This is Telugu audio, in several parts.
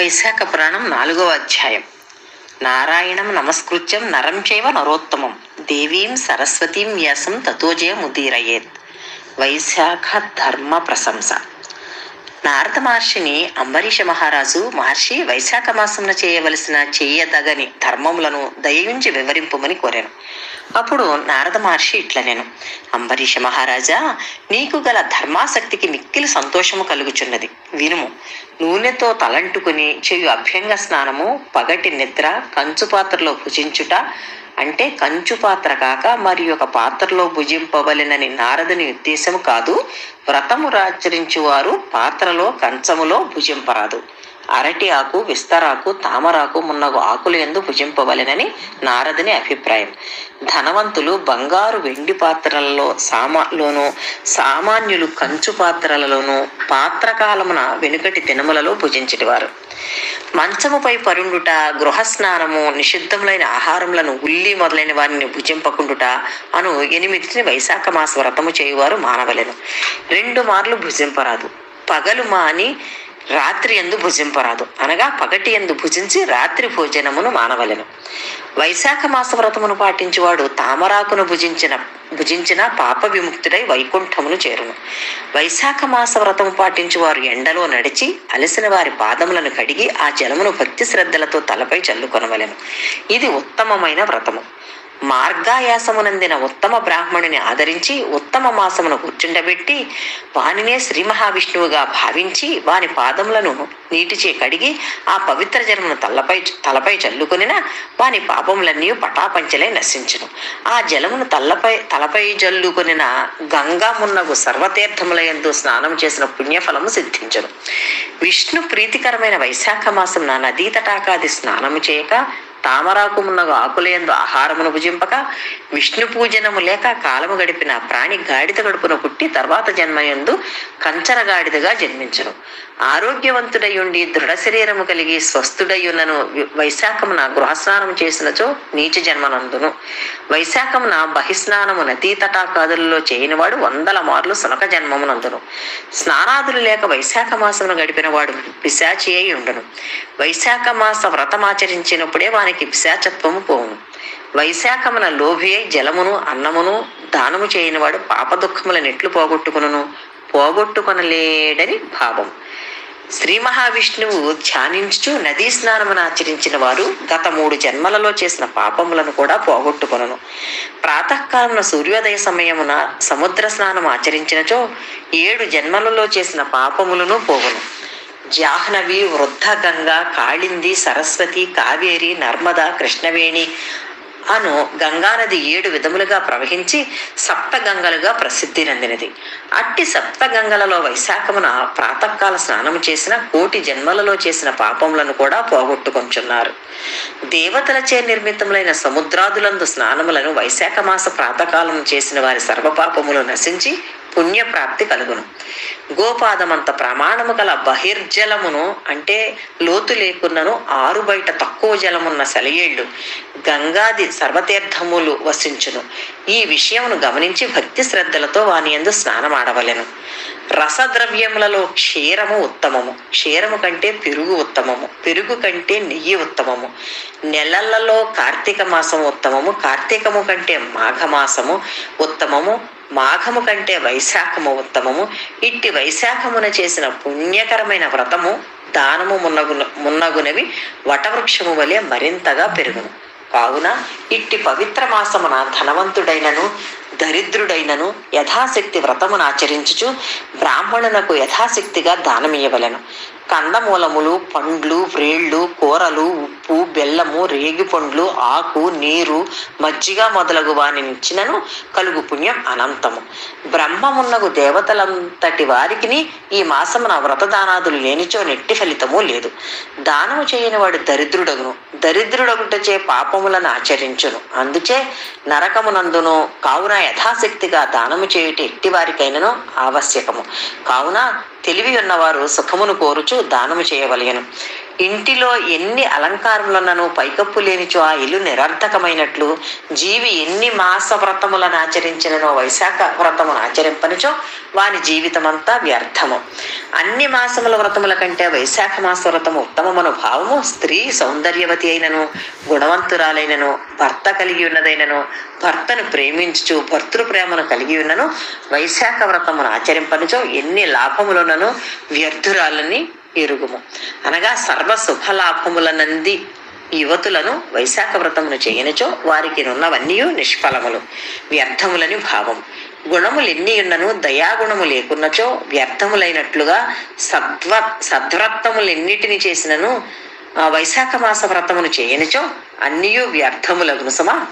వైశాఖ పురాణం నాలుగవ అధ్యాయం. నారాయణం నమస్కృత్యం నరం చైవ నరోత్తమం. దేవీం సరస్వతీం వ్యాసం తతోజయముదీరయేత్. వైశాఖ ధర్మ ప్రశంస. నారద మహర్షిని అంబరీష మహారాజు మహర్షి వైశాఖ మాసంలో చేయవలసిన చేయదగని ధర్మములను దయయుంచి వివరింపమని కోరాను. అప్పుడు నారద మహర్షి ఇట్లా నేను అంబరీష మహారాజా నీకు గల ధర్మాసక్తికి మిక్కిలి సంతోషము కలుగుచున్నది. వినుము. నూనెతో తలంటుకుని చెవి అభ్యంగ స్నానము పగటి నిద్ర కంచు పాత్రలో భుజించుట అంటే కంచు పాత్ర కాక మరి ఒక పాత్రలో భుజింపవలెనని నారదుని ఉద్దేశం కాదు. వ్రతము రాచరించువారు పాత్రలో కంచములో భుజింపరాదు. అరటి ఆకు విస్తరాకు తామరాకు మున్నగు ఆకులు ఎందు భుజింపవలెనని నారదుని అభిప్రాయం. ధనవంతులు బంగారు వెండి పాత్రలలో సామాలోను సామాన్యులు కంచు పాత్రలలోను పాత్రకాలమున వెనుకటి దినములలో భుజించేటివారు. మంచముపై పరుండుట గృహస్నానము నిషిద్ధములైన ఆహారములను ఉల్లి మొదలైన వారిని భుజింపకుండుట అను ఎనిమిదిని వైశాఖ మాస వ్రతము చేయువారు మానవలను. రెండు మార్లు భుజింపరాదు. పగలు మాని రాత్రి ఎందు భుజింపరాదు. అనగా పగటి ఎందు భుజించి రాత్రి భోజనమును మానవలెను. వైశాఖ మాస వ్రతమును పాటించువాడు తామరాకును భుజించిన భుజించిన పాప విముక్తుడై వైకుంఠమును చేరును. వైశాఖ మాస వ్రతము పాటించువారు ఎండలో నడిచి అలసిన వారి పాదములను కడిగి ఆ జలమును భక్తి శ్రద్ధలతో తలపై చల్లుకొనవలెను. ఇది ఉత్తమమైన వ్రతము. మార్గాయాసమునందిన ఉత్తమ బ్రాహ్మణుని ఆదరించి ఉత్తమ మాసమును కూర్చుండబెట్టి వానినే శ్రీ మహావిష్ణువుగా భావించి వాని పాదములను నీటిచే కడిగి ఆ పవిత్ర జలమును తలపై తలపై చల్లుకొనిన వాని పాపములన్నీ పటాపంచలై నశించును. ఆ జలమును తలపై తలపై జల్లుకొనిన గంగా మున్నగు సర్వతీర్థములయందు స్నానం చేసిన పుణ్యఫలము సిద్ధించును. విష్ణు ప్రీతికరమైన వైశాఖ మాసం నా నదీ తటాకాది స్నానము చేయక తామరాకమున్నగ ఆకులయందు ఆహారమును భుజింపక విష్ణు పూజనము లేక కాలము గడిపిన ప్రాణి గాడిద గడుపున పుట్టి తర్వాత జన్మయందు కంచర గాడిదగా జన్మించును. ఆరోగ్యవంతుడై ఉండి దృఢ శరీరము కలిగి స్వస్థుడయ్యున్నను వైశాఖమున గృహస్నానం చేసినచో నీచ జన్మనందును. వైశాఖమున బహిస్నానము నదీ తటాకాదులలో చేయనివాడు వందల మార్లు సునక జన్మమునందును. స్నానాదులు లేక వైశాఖ మాసమును గడిపిన వాడు పిశాచి అయి ఉండును. వైశాఖ మాస వ్రతమాచరించినప్పుడే వానికి పిశాచత్వము పోము వైశాఖమున లోభి అయి జలమును అన్నమును దానము చేయనివాడు పాప దుఃఖముల నెట్లు పోగొట్టుకును పోగొట్టుకొనలేడని భావం. శ్రీ మహావిష్ణువు ధ్యానించు నదీ స్నానమును ఆచరించిన వారు గత మూడు జన్మలలో చేసిన పాపములను కూడా పోగొట్టుకొనను. ప్రాతకాలమున సూర్యోదయ సమయమున సముద్ర స్నానం ఆచరించినచో ఏడు జన్మలలో చేసిన పాపములను పోగును జాహ్నవి వృద్ధ గంగా కాళింది సరస్వతి కావేరి నర్మద కృష్ణవేణి అను గంగానది ఏడు విధములుగా ప్రవహించి సప్తగంగలుగా ప్రసిద్ధి నందినది. అట్టి సప్తగంగలలో వైశాఖమున ప్రాతకాల స్నానము చేసిన కోటి జన్మలలో చేసిన పాపములను కూడా పోగొట్టుకొంచున్నారు. దేవతలచే నిర్మితములైన సముద్రాదులందు స్నానములను వైశాఖ మాస ప్రాతకాలం చేసిన వారి సర్వపాపములు నశించి పుణ్యప్రాప్తి కలుగును. గోపాదమంత ప్రమాణము గల బహిర్జలమును అంటే లోతు లేకున్నను ఆరు బయట తక్కువ జలమున్న సెలయేళ్ళు గంగాది సర్వతీర్థములు వసించును. ఈ విషయమును గమనించి భక్తి శ్రద్ధలతో వాని ఎందు స్నానమాడవలెను. రసద్రవ్యములలో క్షీరము ఉత్తమము. క్షీరము కంటే పెరుగు ఉత్తమము. పెరుగు కంటే నెయ్యి ఉత్తమము. నెలలలో కార్తీక మాసము ఉత్తమము. కార్తీకము కంటే మాఘమాసము ఉత్తమము. మాఘము కంటే వైశాఖము ఉత్తమము. ఇట్టి వైశాఖమున చేసిన పుణ్యకరమైన వ్రతము దానము మున్నగున మున్నగునవి వటవృక్షము వలె మరింతగా పెరుగును. కావున ఇట్టి పవిత్ర మాసమున ధనవంతుడైనను దరిద్రుడైనను యథాశక్తి వ్రతమును ఆచరించుచు బ్రాహ్మణునకు యథాశక్తిగా దానమియవలను కందమూలములు పండ్లు వ్రేళ్ళు కూరలు ఉప్పు బెల్లము రేగి పండ్లు ఆకు నీరు మజ్జిగ మొదలగు వానినిచ్చినను కలుగు పుణ్యం అనంతము. బ్రహ్మమున్నగు దేవతలంతటి వారికి ఈ మాసమున వ్రతదానాదులు లేనిచో నెట్టి ఫలితము లేదు. దానము చేయని వాడు దరిద్రుడగును. దరిద్రుడగుటచే పాపములను ఆచరించును. అందుచే నరకమునందును కావున యథాశక్తిగా దానము చేయుట ఎట్టి వారికైనను ఆవశ్యకము. కావున తెలివి ఉన్నవారు సుఖమును కోరుచు దానము చేయవలయను ఇంటిలో ఎన్ని అలంకారములున్నను పైకప్పు లేనిచో ఆ ఇల్లు నిరర్థకమైనట్లు జీవి ఎన్ని మాస వ్రతములను ఆచరించిననో వైశాఖ వ్రతమును ఆచరింపనిచో వాని జీవితమంతా వ్యర్థము. అన్ని మాసముల వ్రతముల కంటే వైశాఖ మాస వ్రతము ఉత్తమమను భావము స్త్రీ సౌందర్యవతి అయినను గుణవంతురాలైనను భర్త కలిగి ఉన్నదైనను భర్తను ప్రేమించుచు భర్తృ ప్రేమను కలిగి ఉన్నను వైశాఖ వ్రతమును ఆచరింపనిచో ఎన్ని లాభములున్నను వ్యర్థురాలని ఎరుగుము. అనగా సర్వ శుభలాభములనంది యువతులను వైశాఖ వ్రతమును చేయనిచో వారికి నున్నవన్నీ నిష్ఫలములు. వ్యర్థములని భావం. గుణములు ఉన్నను దయాగుణము లేకున్నచో వ్యర్థములైనట్లుగా సద్వ సద్వ్రతములెన్నిటిని చేసినను వైశాఖ మాస వ్రతమును చేయనిచో అన్నియు వ్యర్థములగును సమా.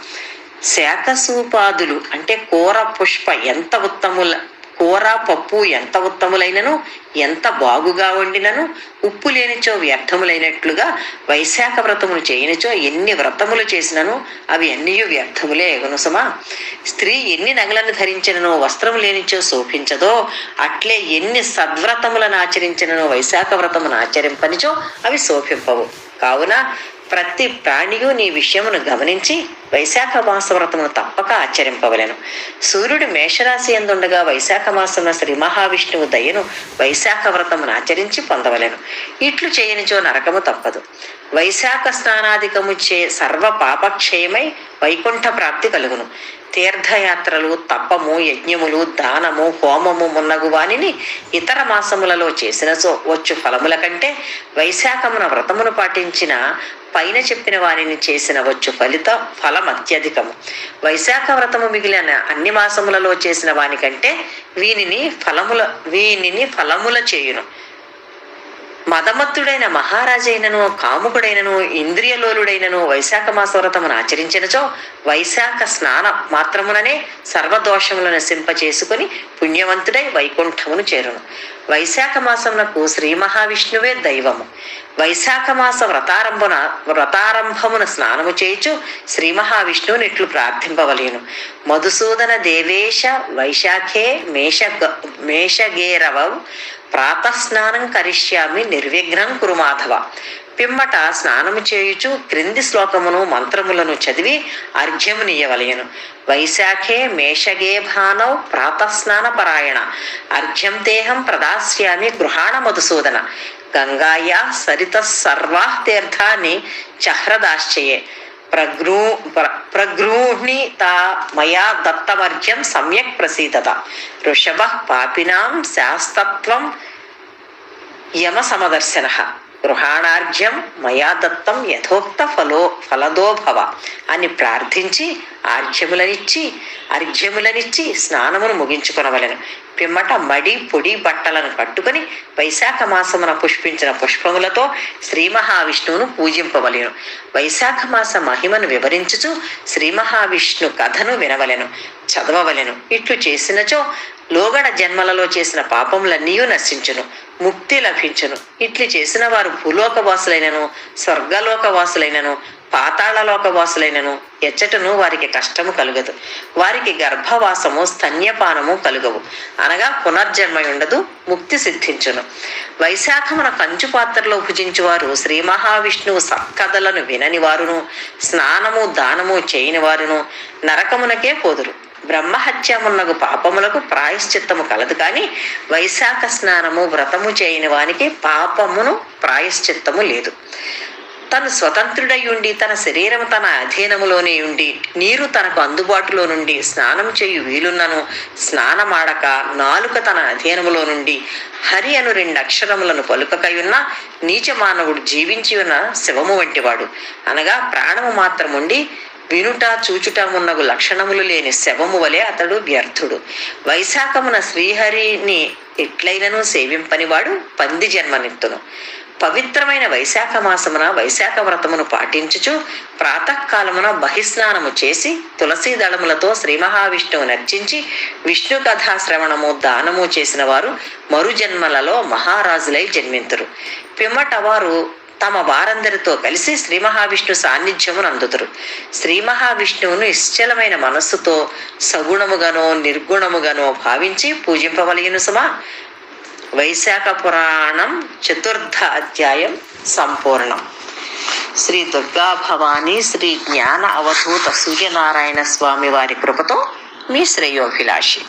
శాఖసూపాదులు అంటే కూర పుష్ప ఎంత ఉత్తముల కూర పప్పు ఎంత ఉత్తములైనను ఎంత బాగుగా వండినను ఉప్పు లేనిచో వ్యర్థములైనట్లుగా వైశాఖ వ్రతములు చేయనిచో ఎన్ని వ్రతములు చేసినను అవి అన్నీ వ్యర్థములే ఎగును సుమా. స్త్రీ ఎన్ని నగలను ధరించినను వస్త్రము లేనిచో శోభించదో అట్లే ఎన్ని సద్వ్రతములను ఆచరించినను వైశాఖ వ్రతమును ఆచరింపనిచో అవి శోభింపవు. కావున ప్రతి ప్రాణియు నీ విషయమును గమనించి వైశాఖ మాస వ్రతమును తప్పక ఆచరింపవలెను. సూర్యుడు మేషరాశి ఎందుండగా వైశాఖ మాసమున శ్రీ మహావిష్ణువు దయను వైశాఖ వ్రతమును ఆచరించి పొందవలెను. ఇట్లు చేయనిచో నరకము తప్పదు. వైశాఖ స్నానాధికము చే సర్వ పాపక్షయమై వైకుంఠ ప్రాప్తి కలుగును. తీర్థయాత్రలు తపము యజ్ఞములు దానము హోమము మున్నగు వానిని ఇతర మాసములలో చేసిన వచ్చు ఫలముల కంటే వైశాఖమున వ్రతమును పాటించిన పైన చెప్పిన వారిని చేసిన వచ్చు ఫలిత ఫలం అత్యధికము వైశాఖ వ్రతము మిగిలిన అన్ని మాసములలో చేసిన వానికంటే వీనిని ఫలముల వీనిని ఫలముల చేయును. మదమత్తుడైన మహారాజైనను కాముకుడైనను ఇంద్రియలోలుడైనను వైశాఖ మాస వ్రతమును ఆచరించినచో వైశాఖ స్నాన మాత్రముననే సర్వదోషములను నశింపచేసుకుని పుణ్యవంతుడై వైకుంఠమును చేరును. వైశాఖ మాసమునకు శ్రీ మహావిష్ణువే దైవము. వైశాఖ మాస వ్రతారంభన వ్రతారంభమున స్నానము చేయుచు శ్రీ మహావిష్ణువుని ఇట్లు ప్రార్థింపవలేను. మధుసూదన దేవేశ వైశాఖే మేష మేషగేరవం ప్రాతస్నానం కరిష్యామి నిర్విఘ్నం కురు మాధవ. పిమ్మట స్నానము చేయుచు క్రింది శ్లోకమును మంత్రములను చదివి అర్ఘ్యమునియవలయను వైశాఖే మేషగే భానౌ ప్రాతస్నాన పరాయణ అర్ఘ్యం దేహం ప్రదాస్యామి గృహాణ మధుసూదన. గంగాయా సరిత సర్వా తీర్థాన్ని చహ్రదాశ్చయే. ప్రగృ ప్ర- తా మయా దత్తమర్ఘ్యం సమ్యక్ ప్రసీదత ఋషభ పాపినాం శాస్తత్వం యమ సమదర్శన. గృహాణార్ఘ్యం మయా దత్తం యథోక్త ఫలో ఫలదో భవ అని ప్రార్థించి ఆర్ఘ్యములనిచ్చి అర్ఘ్యములనిచ్చి స్నానమును ముగించుకొనవలెను. పిమ్మట మడి పొడి బట్టలను కట్టుకుని వైశాఖ మాసమున పుష్పించిన పుష్పములతో శ్రీ మహావిష్ణువును పూజింపవలెను. వైశాఖ మాస మహిమను వివరించుచు శ్రీ మహావిష్ణు కథను వినవలెను చదవవలెను. ఇట్లు చేసినచో లోగడ జన్మలలో చేసిన పాపములన్నీ నశించును ముక్తి లభించును. ఇట్లు చేసిన వారు భూలోకవాసులైనను స్వర్గలోకవాసులైనను స్వర్గలోక వాసులైనను పాతాళలోక వాసులైనను ఎచ్చటను వారికి కష్టము కలుగదు. వారికి గర్భవాసము స్తన్యపానము కలుగవు. అనగా పునర్జన్మ ఉండదు ముక్తి సిద్ధించును. వైశాఖమున కంచు పాత్రలో భుజించువారు శ్రీ మహావిష్ణువు సత్కథలను వినని వారును స్నానము దానము చేయని వారును నరకమునకే పోదురు. బ్రహ్మహత్యమున్నకు పాపములకు ప్రాయశ్చిత్తము కలదు కానీ వైశాఖ స్నానము వ్రతము చేయని వానికి పాపమును ప్రాయశ్చిత్తము లేదు. తను స్వతంత్రుడై ఉండి తన శరీరం తన అధీనములోనే ఉండి నీరు తనకు అందుబాటులో నుండి స్నానం చేయు వీలున్నను స్నానమాడక నాలుక తన అధీనములో నుండి హరి అను రెండు అక్షరములను పలుకకయున్న నీచ మానవుడు జీవించి ఉన్న శివము వంటివాడు. అనగా ప్రాణము మాత్రముండి వినుట చూచుట మున్నగు లక్షణములు లేని శవము వలె అతడు వ్యర్థుడు. వైశాఖమున శ్రీహరిని ఎట్లయినను సేవింపనివాడు పంది జన్మనిత్తును. పవిత్రమైన వైశాఖ మాసమున వైశాఖ వ్రతమును పాటించుచు ప్రాతకాలమున బహిస్నానము చేసి తులసీ దళములతో శ్రీ మహావిష్ణువు నర్చించి విష్ణు కథాశ్రవణము దానము చేసిన వారు మరుజన్మలలో మహారాజులై జన్మింతురు. పిమ్మట వారు తమ వారందరితో కలిసి శ్రీ మహావిష్ణు సాన్నిధ్యమును అందుదురు శ్రీ మహావిష్ణువును నిశ్చలమైన మనస్సుతో సగుణముగానో నిర్గుణముగానో భావించి పూజింపవలయను సుమా. వైశాఖ పురాణం చతుర్థ అధ్యాయం సంపూర్ణం. శ్రీ దుర్గా భవానీ శ్రీ జ్ఞాన అవధూత సూర్యనారాయణ స్వామి వారి కృపతో మీ శ్రేయోభిలాషి.